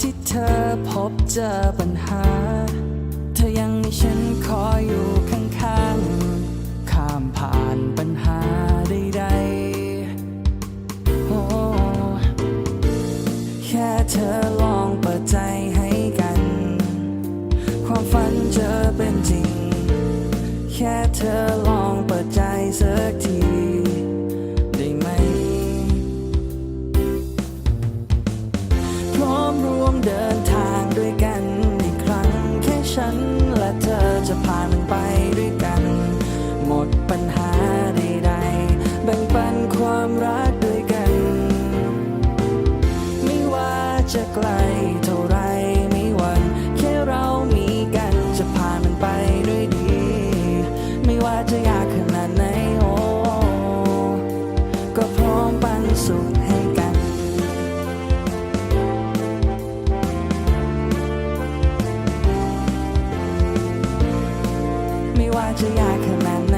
ที่เธอพบเจอปัญหา เธอยังมีฉันคอยอยู่ข้างๆ ข้ามผ่านปัญหาใดๆโอ้แค่เธอลองเปิดใจให้กัน ความฝันจะเป็นจริง แค่เธอล เดินทางด้วยกันอีกครั้ง แค่ฉันและเธอจะผ่านมันไปด้วยกัน หมดปัญหาใดๆแบ่งปันความรักด้วยกัน ไม่ว่าจะไกลเท่าไรไม่หวันแค่เรามีกันจะผ่านมันไปด้วยดี ไม่ว่าจะยากขนาดไหนโอ้ก็พร้อมปันสุข magic I command.